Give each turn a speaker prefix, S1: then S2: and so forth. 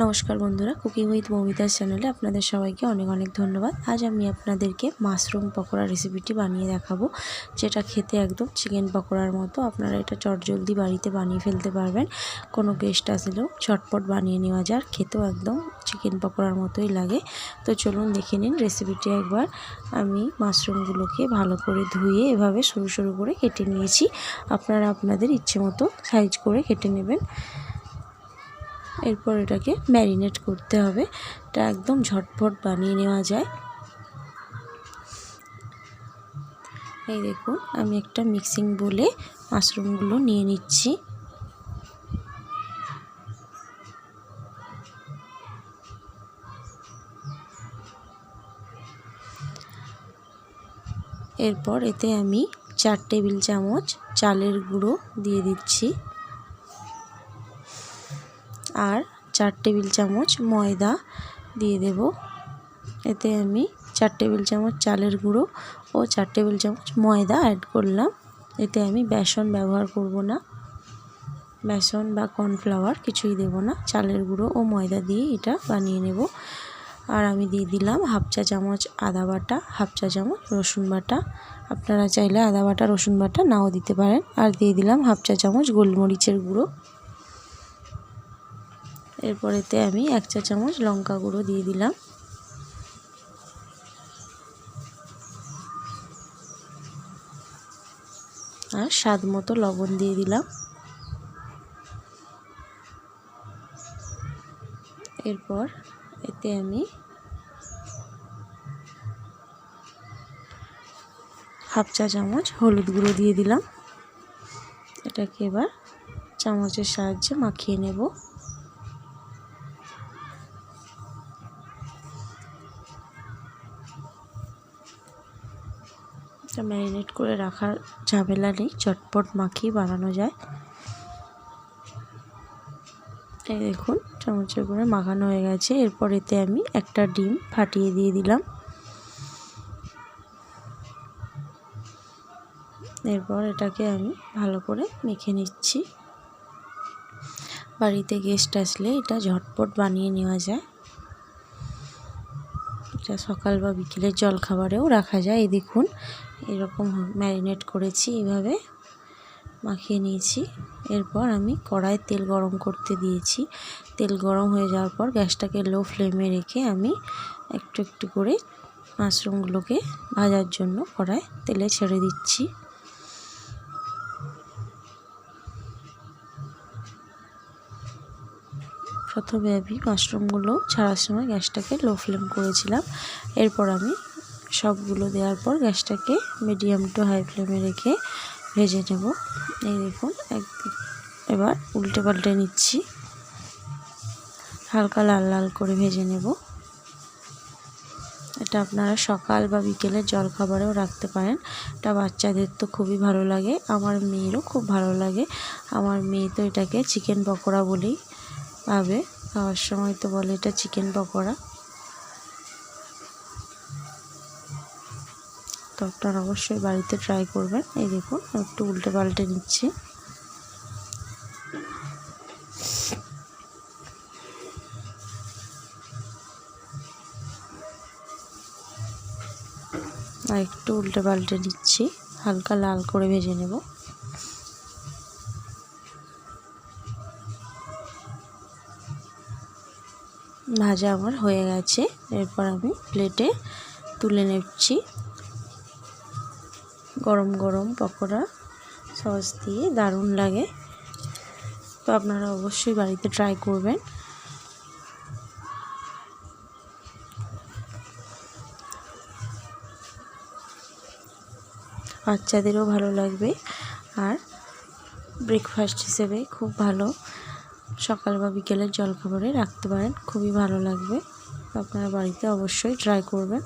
S1: নমস্কার বন্ধুরা cooking with মমিতার চ্যানেলে আপনাদের সবাইকে অনেক অনেক ধন্যবাদ। আজ আমি আপনাদেরকে মাশরুম পকোড়া রেসিপিটি বানিয়ে দেখাবো, যেটা খেতে একদম চিকেন পকোড়ার মতো। আপনারা এটা চটজলদি বাড়িতে বানিয়ে ফেলতে পারবেন, কোনো গেস্ট আসলেও ছটপট বানিয়ে নেওয়া যায় খেতেও একদম চিকেন পকোড়ার মতোই লাগে। তো চলুন দেখে নিন রেসিপিটি একবার। আমি মাশরুমগুলোকে ভালো করে ধুয়ে এভাবে সরু সরু করে কেটে নিয়েছি। আপনারা আপনাদের ইচ্ছে মতো সাইজ করে কেটে নেবেন। এরপর এটাকে ম্যারিনেট করতে হবে। এটা একদম ঝটপট বানিয়ে নেওয়া যায়। এই দেখুন, আমি একটা মিক্সিং বলে মাশরুমগুলো নিয়ে নিচ্ছি। এরপর এতে আমি চার টেবিল চামচ চালের গুঁড়ো দিয়ে দিচ্ছি। আর চার টেবিল চামচ ময়দা দিয়ে দেব। এতে আমি চার টেবিল চামচ চালের গুঁড়ো ও চার টেবিল চামচ ময়দা অ্যাড করলাম। এতে আমি বেসন ব্যবহার করব না। বেসন বা কর্নফ্লাওয়ার কিছুই দেব না। চালের গুঁড়ো ও ময়দা দিয়ে এটা বানিয়ে নেব। আর আমি দিয়ে দিলাম হাফ চা চামচ আদা বাটা, হাফ চা চামচ রসুন বাটা। আপনারা চাইলে আদা বাটা, রসুন বাটা নাও দিতে পারেন। আর দিয়ে দিলাম হাফ চা চামচ গোলমরিচের গুঁড়ো। এরপরেতে আমি এক চা চামচ লঙ্কা গুঁড়ো দিয়ে দিলাম। আর স্বাদ মতো লবণ দিয়ে দিলাম। এরপর এতে আমি হাফ চা চামচ হলুদ গুঁড়ো দিয়ে দিলাম। এটাকে এবার চামচের সাহায্যে মাখিয়ে নেব। এটা ম্যারিনেট করে রাখার ঝামেলা নেই, চটপট মাখিয়ে বানানো যায়। এই দেখুন, চামচের করে মাখানো হয়ে গেছে। এরপর এতে আমি একটা ডিম ফাটিয়ে দিয়ে দিলাম। এরপর এটাকে আমি ভালো করে মেখে নিচ্ছি। বাড়িতে গেস্ট আসলে এটা ঝটপট বানিয়ে নেওয়া যায়। এটা সকাল বা বিকেলের জলখাবারেও রাখা যায়। এই দেখুন, এরকম ম্যারিনেট করেছি এভাবে মাখিয়ে নিয়েছি। এরপর আমি কড়াই তেল গরম করতে দিয়েছি। তেল গরম হয়ে যাওয়ার পর গ্যাসটাকে লো ফ্লেমে রেখে আমি একটু একটু করে মাশরুমগুলোকে ভাজার জন্য কড়াই তেলে ছেড়ে দিচ্ছি। প্রথমে আমি মাশরুমগুলো ছাড়ার সময় গ্যাসটাকে লো ফ্লেম করেছিলাম। এরপর আমি সবগুলো দেওয়ার পর গ্যাসটাকে মিডিয়াম টু হাই ফ্লেমে রেখে ভেজে নেব। এই দেখুন এবার উল্টে পাল্টে নিচ্ছি। হালকা লাল লাল করে ভেজে নেব। এটা আপনারা সকাল বা বিকেলের জলখাবারেও রাখতে পারেন। এটা বাচ্চাদের তো খুবই ভালো লাগে, আমার মেয়েরও খুব ভালো লাগে। আমার মেয়ে তো এটাকে চিকেন পকোড়া বলেই ভাবে খাওয়ার সময় তো বলে এটা চিকেন পকোড়া। তো আপনারা অবশ্যই বাড়িতে ট্রাই করবেন। এই দেখুন, একটু উল্টে পাল্টে নিচ্ছি। আর একটু উল্টে পাল্টে নিচ্ছি। হালকা লাল করে ভেজে নেব। ভাজা আমার হয়ে গেছে। এরপর আমি প্লেটে তুলে নিচ্ছি। গরম গরম পকোড়া সস দিয়ে দারুণ লাগে। তো আপনারা অবশ্যই বাড়িতে ট্রাই করবেন। বাচ্চাদেরও ভালো লাগবে। আর ব্রেকফাস্ট হিসেবে খুব ভালো। সকাল বা বিকেলের জলখাবারে রাখতে পারেন। খুবই ভালো লাগবে। আপনারা বাড়িতে অবশ্যই ট্রাই করবেন।